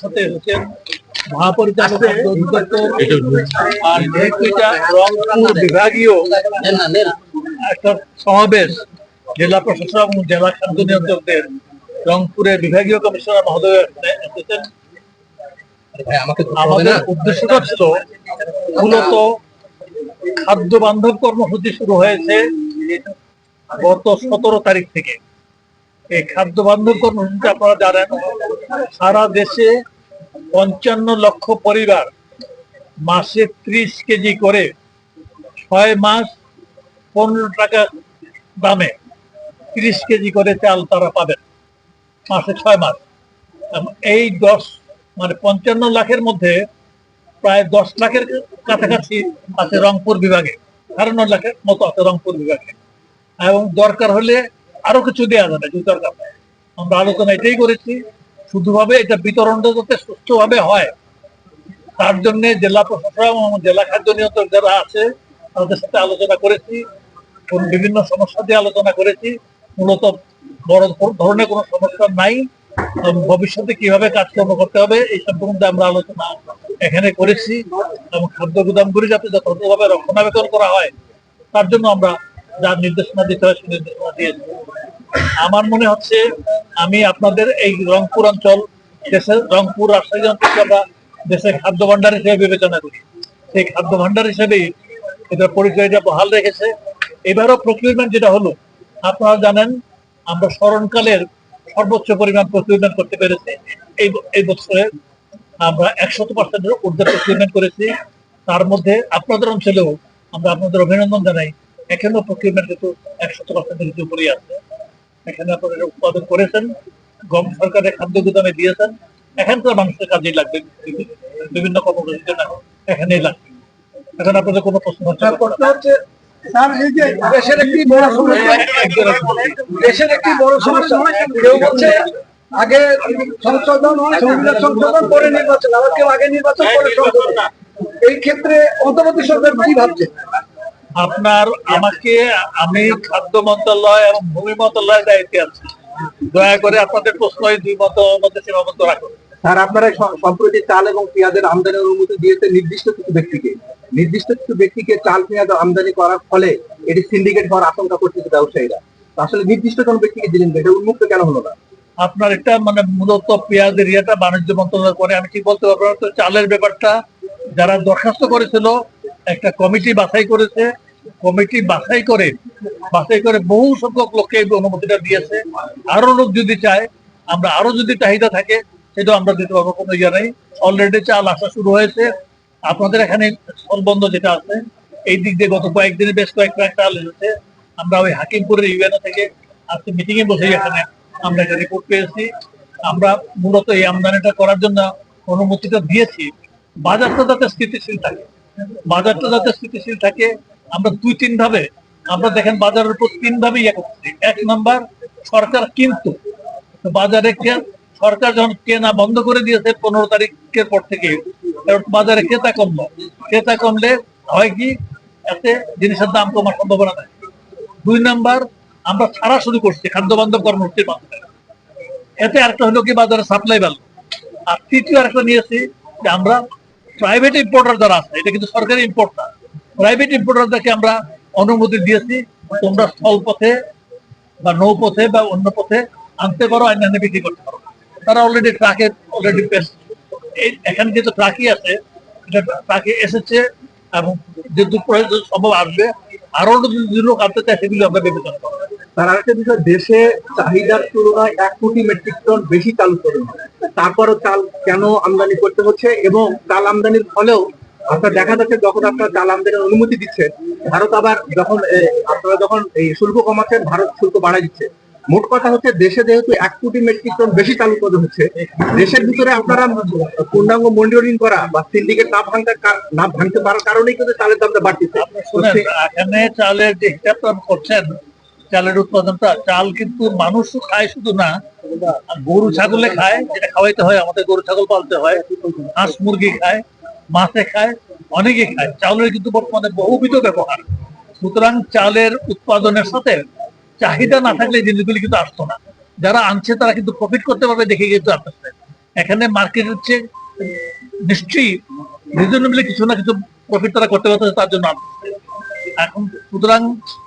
সাথে হচ্ছেন মহাপরিচালক আর যেহেতু রংপুর বিভাগীয় একটা সমাবেশ জেলা প্রশাসক এবং জেলা খাদ্য নিয়ন্ত্রকদের রংপুরের বিভাগীয় কমিশনার মহোদয় এসেছেন। আমাদের উদ্দেশ্যটা ছিল মূলত খাদ্য বান্ধব কর্মসূচি শুরু হয়েছে গত সতেরো তারিখ থেকে। এই খাদ্য বান্ধব কর্মসূচি আপনারা জানেন সারা দেশে পঞ্চান্ন লক্ষ পরিবার মাসে ত্রিশ কেজি করে ছয় মাস পনেরো টাকা দামে ত্রিশ কেজি করে চাল তারা পাবেন। মাসে ছয় মাস। এই দশ মানে পঞ্চান্ন লাখের মধ্যে প্রায় দশ লাখের কাছাকাছি আছে রংপুর বিভাগে। সাড়ে লাখের মতো আছে রংপুর বিভাগে। এবং দরকার হলে আরও কিছু দেওয়া যাবে, যদি দরকার। আমরা আলোচনা এটাই করেছি। শুধুভাবে এটা বিতরণটা যাতে সুস্থভাবে হয়। তার জন্য জেলা প্রশাসক এবং জেলা খাদ্য নিয়ন্ত্রক যারা আছে, তাদের সাথে আলোচনা করেছি বিভিন্ন সমস্যা দিয়ে আলোচনা করেছি। মূলত বড় ধরনের কোনো সমস্যা নাই। ভবিষ্যতে কীভাবে কাজকর্ম করতে হবে, এই সম্পর্কে আমরা আলোচনা এখানে করেছি। এবং খাদ্য গুদামগুলি যাতে যথাযথভাবে রক্ষণাবেক্ষণ করা হয়, তার জন্য আমরা যা নির্দেশনা দিতে হয় সেই নির্দেশনা দিয়েছি আমার মনে হচ্ছে আমি আপনাদের এই রংপুর অঞ্চল দেশের রংপুর রাজশাহী আমরা দেশের খাদ্য ভান্ডার হিসেবে বিবেচনা করি। সেই খাদ্য ভান্ডার হিসেবেই এটা পরিচয়টা বহাল রেখেছে। এবারও প্রকিউরমেন্ট যেটা হলো, আপনারা জানেন, আমরা স্মরণকালের সর্বোচ্চ পরিমাণ প্রকিউরমেন্ট করতে পেরেছি। এই এই বছরে আমরা একশত পার্সেন্টের ঊর্ধ্বে প্রকিউরমেন্ট করেছি। তার মধ্যে আপনাদের অঞ্চলেও আমরা আপনাদের অভিনন্দন জানাই। এখানেও প্রকিউরমেন্ট কিন্তু একশত পার্সেন্টের কিছু উপরেই আছে, এখানে আপনারা উৎপাদন করেছেন, গম সরকারের খাদ্য গুদামে দিয়েছেন, এখানকার মানুষের কাজেই লাগবে বিভিন্ন কর্মসূচির জন্য এখানেই লাগবে। এখন আপনাদের কোনো প্রশ্ন হচ্ছে দেশের একটি সমস্যা কেউ বলছে আগে নির্বাচন কেউ আগে নির্বাচন করে এই ক্ষেত্রে অন্তর্বর্তী সরকার কি ভাবছে? আপনার আমাকে আমি খাদ্য মন্ত্রণালয় এবং ভূমি মন্ত্রণালয়ের দায়িত্বে আছি। দয়া করে আপনাদের প্রশ্ন দুই মত মধ্যে সীমাবদ্ধ রাখুন। স্যার আপনারা সম্প্রতি চাল এবং পেঁয়াজের আমদানির অনুমতি দিয়েছে নির্দিষ্ট কিছু ব্যক্তিকে। নির্দিষ্ট কিছু ব্যক্তিকে চাল পেঁয়াজ আমদানি করার ফলে এটি সিন্ডিকেট হওয়ার আশঙ্কা করতেছে ব্যবসায়ীরা। আসলে নির্দিষ্ট কোন ব্যক্তিকে দিলেন এটা উন্মুক্ত কেন হলো না? আপনার এটা মানে মূলত পেঁয়াজের ইয়েটা বাণিজ্য মন্ত্রণালয় করে। আমি কি বলতে পারব তো চালের ব্যাপারটা যারা দরখাস্ত করেছিল একটা কমিটি বাছাই করেছে। কমিটি বাছাই করে বাছাই করে বহু সংখ্যক লোককে অনুমতিটা দিয়েছে। আরও লোক যদি চায়, আমরা আরও যদি চাহিদা থাকে সেটা আমরা দিতে পারব, কোনো ইয়ে নেই। অলরেডি চাল আসা শুরু হয়েছে। আপনাদের এখানে স্থলবন্ধ যেটা আছে, এই দিক দিয়ে গত কয়েকদিনে বেশ কয়েক ট্রাক চাল এসেছে। আমরা ওই হাকিমপুরের ইউএনও থেকে আজকে মিটিং এ বসে এখানে আমরা একটা রিপোর্ট পেয়েছি। আমরা মূলত এই আমদানিটা করার জন্য অনুমতিটা দিয়েছি। বাজারটা যাতে স্থিতিশীল থাকে, বাজারটা যাতে স্থিতিশীল থাকে আমরা দুই, তিন ভাবে, আমরা দেখেন বাজারের উপর তিন ভাবে ইয়ে করছি এক নাম্বার, সরকার কিন্তু বাজারে সরকার যখন কেনা বন্ধ করে দিয়েছে পনেরো তারিখের পর থেকে বাজারে ক্রেতা কমলো ক্রেতা কমলে হয় কি, এতে জিনিসের দাম কমার সম্ভাবনা নাই। দুই নাম্বার, আমরা ছাড়া শুরু করছি খাদ্য বান্ধব কর্মসূচির মাধ্যমে। এতে আরেকটা হলো কি, বাজারে সাপ্লাই বাড়লো আর তৃতীয় আরেকটা নিয়েছি যে আমরা প্রাইভেট ইম্পোর্টার যারা আছে, এটা কিন্তু সরকারি ইম্পোর্ট না। প্রাইভেট ইম্পোর্টারদেরকে আমরা অনুমতি দিয়েছি, তোমরা স্থল পথে বা নৌপথে বা অন্য পথে আনতে পারো অন্যান্য বিক্রি করতে পারো। তারা অলরেডি ট্রাকে অলরেডি এই এখানে যেহেতু ট্রাকই আছে ট্রাকে এসেছে এবং যেহেতু সম্ভব আসবে, আরও যদি লোক আনতে চায়, সেগুলি আমরা বিবেচনা করব। তার আরেকটা বিষয়, দেশে চাহিদার তুলনায় এক কোটি মেট্রিক টন বেশি চাল উৎপাদন তারপরও চাল কেন আমদানি করতে হচ্ছে এবং চাল আমদানির ফলেও আপনার দেখা যাচ্ছে যখন আপনারা চাল আমদানির অনুমতি দিচ্ছেন ভারত আবার যখন আপনারা যখন এই শুল্ক কমাচ্ছেন ভারত শুল্ক বাড়ায় দিচ্ছে। মোট কথা হচ্ছে দেশে যেহেতু এক কোটি মেট্রিক টন বেশি চাল উৎপাদন হচ্ছে দেশের ভিতরে আপনারা পূর্ণাঙ্গ মনিটরিং করা বা সিন্ডিকেট না ভাঙতে না ভাঙতে পারার কারণেই কিন্তু চালের দামটা বাড়তেছে। এখানে চালের যে হিসাবটা করছেন চালের উৎপাদনটা চাল কিন্তু মানুষ খায় শুধু না গরু ছাগলে খায় যেটা খাওয়াইতে হয় আমাদের গরু ছাগল পালতে হয় হাঁস মুরগি খায়। মাছে খায়, অনেকে খায়। চাউলের কিন্তু বর্তমানে বহুবিধ ব্যবহার। সুতরাং চালের উৎপাদনের সাথে চাহিদা না থাকলে জিনিসগুলি কিন্তু আসতো না। যারা আনছে তারা কিন্তু প্রফিট করতে পারবে দেখে কিন্তু আসতেছে এখানে মার্কেট হচ্ছে, নিশ্চয়ই রিজনেবলি কিছু না কিছু প্রফিট তারা করতে পারছে তার জন্য আনতেছে। এখন সুতরাং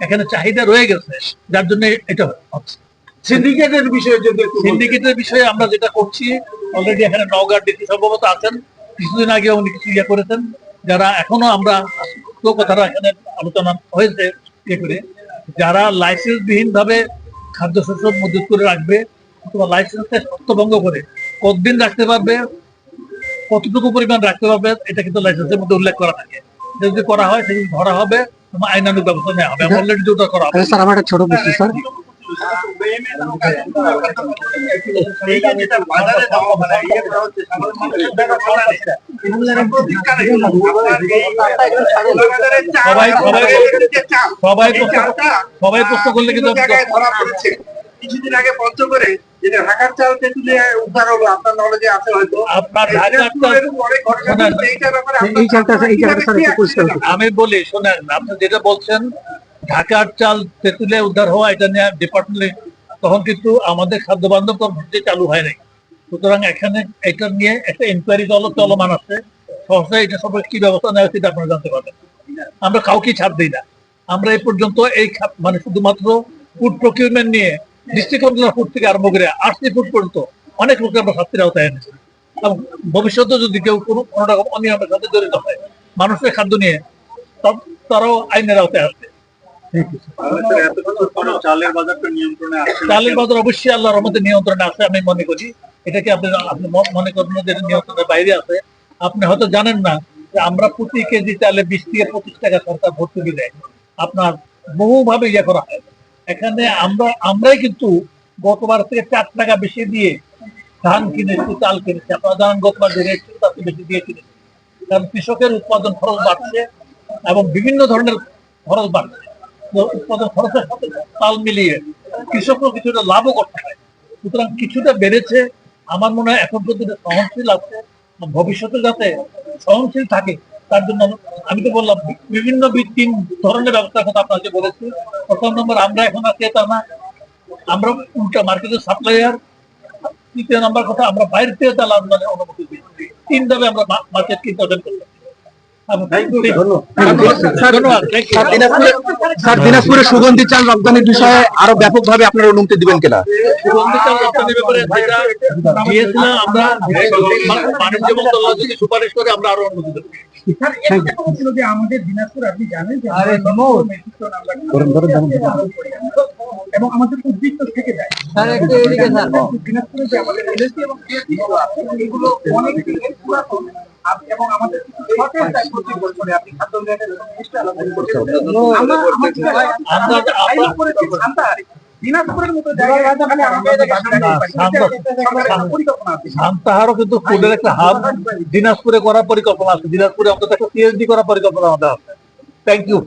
এখানে চাহিদা রয়ে গেছে, যার জন্য এটা হচ্ছে। সিন্ডিকেটের বিষয়ে যদি সিন্ডিকেটের বিষয়ে আমরা যেটা করছি অলরেডি এখানে নওগাঁ ডিসি সম্ভবত আছেন। কিছুদিন আগে উনি কিছু ইয়ে করেছেন যারা এখনও আমরা তো কথাটা এখানে আলোচনা হয়েছে ইয়ে করে যারা লাইসেন্স বিহীন ভাবে খাদ্যশস্য মজুত করে রাখবে অথবা লাইসেন্সে সত্যভঙ্গ করে কতদিন রাখতে পারবে কতটুকু পরিমাণ রাখতে পারবে এটা কিন্তু লাইসেন্সের মধ্যে উল্লেখ করা থাকে। যদি করা হয় সেগুলো ধরা হবে এবং আইনানুগ ব্যবস্থা নেওয়া হবে। অলরেডি যেটা করা হবে। স্যার আমার একটা ছোট প্রশ্ন স্যার। সবাই সবাই সবাই প্রশ্ন- করলে কিন্তু ধরা পড়েছে কিছুদিন আগে বন্ধ করে যেটা ঢাকার চাল তেঁতুলে উদ্ধার হলো আপনার নলেজে আছে হয়তো। আমি বলি শোনেন আপনি যেটা বলছেন ঢাকার চাল তেঁতুলে উদ্ধার হওয়া এটা নিয়ে ডিপার্টমেন্ট তখন কিন্তু আমাদের খাদ্য বান্ধব কর্মসূচি চালু হয় নাই। সুতরাং এখানে এটা নিয়ে একটা ইনকোয়ারি দল চলমান আছে। সহসা এটা সম্পর্কে কি ব্যবস্থা নেওয়া উচিত আপনারা জানতে পারবেন। আমরা কাউকে ছাড় দিই না। আমরা এই পর্যন্ত এই মানে শুধুমাত্র ফুড প্রকিউরমেন্ট নিয়ে ডিস্ট্রিক্ট কন্ট্রোলার ফুড থেকে আরম্ভ করে আরসি ফুড পর্যন্ত অনেক লোককে আমরা শাস্তির আওতায় এনেছি। এবং ভবিষ্যতে যদি কেউ কোনো কোনো রকম অনিয়মের সাথে জড়িত হয়, মানুষের খাদ্য নিয়ে তারাও আইনের আওতায় আসবে। চালের বাজার অবশ্যই আল্লাহর রহমতের নিয়ন্ত্রণে আছে, আমি মনে করি। এটাকে আপনি মনে করবেন না যে নিয়ন্ত্রণের বাইরে আছে। আপনি হয়তো জানেন না যে আমরা প্রতি কেজি চালে বিশ থেকে পঁচিশ টাকা সরকার ভর্তুকি দেয়। আপনার বহুভাবে ইয়ে করা হয়। এখানে আমরা, আমরাই কিন্তু গতবার থেকে চার টাকা বেশি দিয়ে ধান কিনেছি, চাল কিনেছি। আপনারা জানেন গতবার যে রেট ছিল তার বেশি দিয়ে কিনেছি কারণ কৃষকের উৎপাদন খরচ বাড়ছে এবং বিভিন্ন ধরনের খরচ বাড়ছে। উৎপাদন খরচের সাথে তাল মিলিয়ে। কৃষকও কিছুটা লাভও করতে হয় সুতরাং কিছুটা বেড়েছে। আমার মনে হয় এখন পর্যন্ত সহনশীল আছে ভবিষ্যতে যাতে সহনশীল থাকে, তার জন্য আমি তো বললাম, বিভিন্ন তিন ধরনের ব্যবস্থার কথা আপনাকে বলেছি। প্রথম নম্বর, আমরা এখন আর ক্রেতা না। আমরা উল্টা মার্কেটের সাপ্লাইয়ার তৃতীয় নম্বর কথা, আমরা বাইরে থেকে তাহলে আমদানি অনুমতি দিচ্ছি তিন ধাপে আমরা মার্কেট কিনতে ওঠেন করতে. স্যার দিনাজপুরে সুগন্ধি চাল রপ্তানির বিষয়ে আরও ব্যাপকভাবে আপনারা অনুমতি দিবেন কিনা? সুগন্ধি চাল রপ্তানির ব্যাপারে আমরা বাণিজ্য মন্ত্রণালয় থেকে সুপারিশ করে আমরা আরও অনুমতি দেবো। আমাদের দিনাজপুর আপনি জানেন যে এবং আমাদের উদ্বৃত্ত থেকে যায়। স্যার একটু এদিকে স্যার। দিনাজপুরে যে আমাদের এলএসি এবং এগুলো অনেক পুরাতন এবং আমাদের প্রতি বছরে আপনি খাদ্য হয়। দিনাজপুরের মতো কিন্তু ফুডের একটা হাব দিনাজপুরে করার পরিকল্পনা আছে। দিনাজপুরে অন্তত একটা সিএসডি করার পরিকল্পনা আমাদের আছে। Thank you